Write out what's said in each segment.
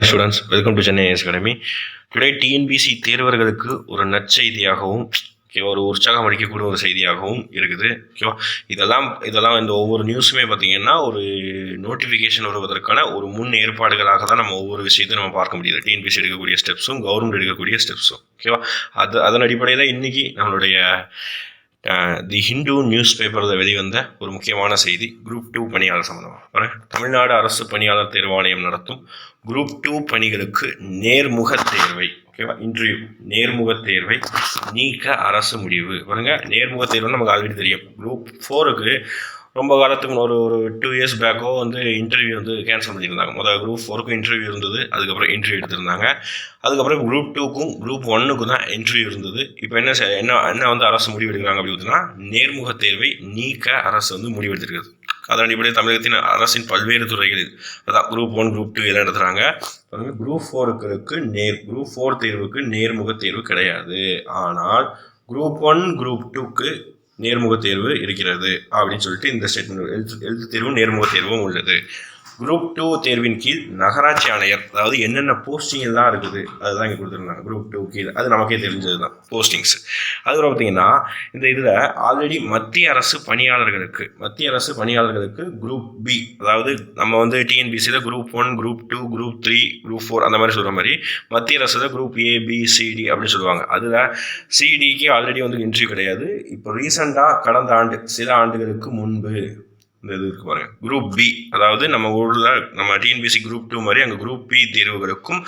Students welcome to Chennai S academy today TNPSC தேர்வர்களுக்கு ஒரு நற்செய்தியாகவும் ஒரு உற்சாகம் அளிக்கக்கூடிய ஒரு செய்தியாகவும் இருக்குது ஓகேவா இதெல்லாம் இதெல்லாம் இந்த ஒவ்வொரு நியூஸுமே பார்த்தீங்கன்னா ஒரு நோட்டிஃபிகேஷன் வருவதற்கான ஒரு முன் ஏற்பாடுகளாக தான் நம்ம ஒவ்வொரு விஷயத்தையும் நம்ம பார்க்க முடியுது. டிஎன்பிசி எடுக்கக்கூடிய ஸ்டெப்ஸும் கவர்மெண்ட் எடுக்கக்கூடிய ஸ்டெப்ஸும் ஓகேவா அது அதன் அடிப்படையில் இன்றைக்கி நம்மளுடைய தி ஹிந்து நியூஸ் பேப்பரில் வெளிவந்த ஒரு முக்கியமான செய்தி குரூப் டூ பணியாளர் சம்பந்தமாக தமிழ்நாடு அரசு பணியாளர் தேர்வாணையம் நடத்தும் குரூப் டூ பணிகளுக்கு நேர்முக தேர்வை ஓகேவா இன்டர்வியூ நேர்முக தேர்வை நீக்க அரசு முடிவு. பாருங்க நேர்முக தேர்வு நமக்கு ஆல்ரெடி தெரியும். குரூப் ஃபோருக்கு ரொம்ப காலத்துக்கு ஒரு ஒரு டூ இயர்ஸ் பேக்கோ வந்து இன்டர்வியூ வந்து கேன்சல் பண்ணியிருந்தாங்க. முதல் குரூப் ஃபோருக்கும் இன்டர்வியூ இருந்தது அதுக்கப்புறம் இன்டர்வியூ எடுத்திருந்தாங்க. அதுக்கப்புறம் குரூப் டூக்கும் குரூப் ஒன்னுக்கும் தான் இன்டர்வியூ இருந்தது. இப்போ என்ன செ- என்ன என்ன வந்து அரசு முடிவெடுக்கிறாங்க அப்படின்னா நேர்முக தேர்வை நீக்க அரசு வந்து முடிவெடுத்திருக்கிறது அதன் அடிப்படையில் தமிழகத்தின் அரசின் பல்வேறு துறைகளில் அதான் குரூப் ஒன் குரூப் டூ எல்லாம் நடத்துகிறாங்க குரூப் ஃபோருக்கு நேர் குரூப் ஃபோர் தேர்வுக்கு நேர்முக தேர்வு கிடையாது. ஆனால் குரூப் ஒன் குரூப் டூக்கு நேர்முக தேர்வு இருக்கிறது அப்படின்னு சொல்லிட்டு இந்த ஸ்டேட்மெண்ட் எழுத்து எழுத்து தேர்வும் நேர்முக தேர்வும் உள்ளது. குரூப் டூ தேர்வின் கீழ் நகராட்சி ஆணையர் அதாவது என்னென்ன போஸ்டிங் எல்லாம் இருக்குது அதுதான் இங்கே கொடுத்துருந்தாங்க. குரூப் டூ கீழ். அது நமக்கே தெரிஞ்சது தான் போஸ்டிங்ஸ் அதுக்கப்புறம் பார்த்தீங்கன்னா இந்த இதில் ஆல்ரெடி மத்திய அரசு பணியாளர்களுக்கு மத்திய அரசு பணியாளர்களுக்கு குரூப் பி அதாவது நம்ம வந்து டிஎன்பிசியில் group one group two group three group four அந்த மாதிரி சொல்கிற மாதிரி மத்திய அரசில் குரூப் ஏ பி சிடி அப்படின்னு சொல்லுவாங்க. அதில் சிடிக்கு ஆல்ரெடி வந்து இன்டர்வியூ கிடையாது. இப்போ ரீசெண்டாக கடந்த ஆண்டு சில ஆண்டுகளுக்கு முன்பு இந்த இது இருக்கு பாருங்கள் குரூப் பி அதாவது நம்ம ஊரில் நம்ம டிஎன்பிசி குரூப் டூ மாதிரி அங்கே குரூப் பி தேர்வுகளுக்கும்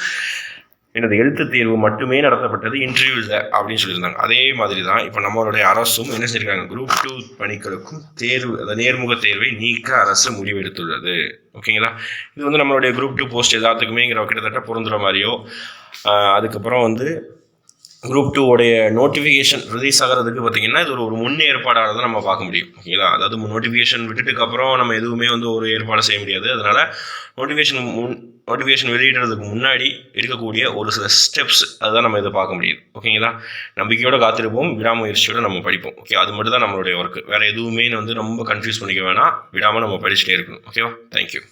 எனது எழுத்து தேர்வு மட்டுமே நடத்தப்பட்டது இன்டர்வியூவில் அப்படின்னு சொல்லியிருந்தாங்க. அதே மாதிரி தான் இப்போ நம்மளுடைய அரசும் என்ன செஞ்சிருக்காங்க? குரூப் டூ பணிகளுக்கும் தேர்வு அதாவது நேர்முக தேர்வை நீக்க அரசு முடிவெடுத்துள்ளது. ஓகேங்களா இது வந்து நம்மளுடைய குரூப் டூ போஸ்ட் எல்லாத்துக்குமேங்கிற கிட்டத்தட்ட பொருந்துகிற மாதிரியோ அதுக்கப்புறம் வந்து குரூப் டூ உடைய நோட்டிஃபிகேஷன் ரிலீஸ் ஆகிறதுக்கு பார்த்தீங்கன்னா இது ஒரு முன் ஏற்பாடாக தான் நம்ம பார்க்க முடியும். ஓகேங்களா அதாவது நோட்டிஃபிகேஷன் விட்டுட்டுக்கு அப்புறம் நம்ம எதுவுமே வந்து ஒரு ஏற்பாடு செய்ய முடியாது. அதனால் நோட்டிஃபிகேஷன் முன் நோட்டிஃபிகேஷன் வெளியிடுறதுக்கு முன்னாடி இருக்கக்கூடிய ஒரு சில ஸ்டெப்ஸ் அதுதான் நம்ம இதை பார்க்க முடியுது ஓகேங்களா நம்பிக்கையோட காத்திருப்போம். விடாமுயற்சியோட நம்ம படிப்போம். ஓகே அது மட்டும் தான் நம்மளுடைய ஒர்க் வேறு எதுவுமே வந்து ரொம்ப கன்ஃபியூஸ் பண்ணிக்க வேணாம். விடாமல் நம்ம படிச்சுட்டே இருக்கணும். ஓகேவா தேங்க்யூ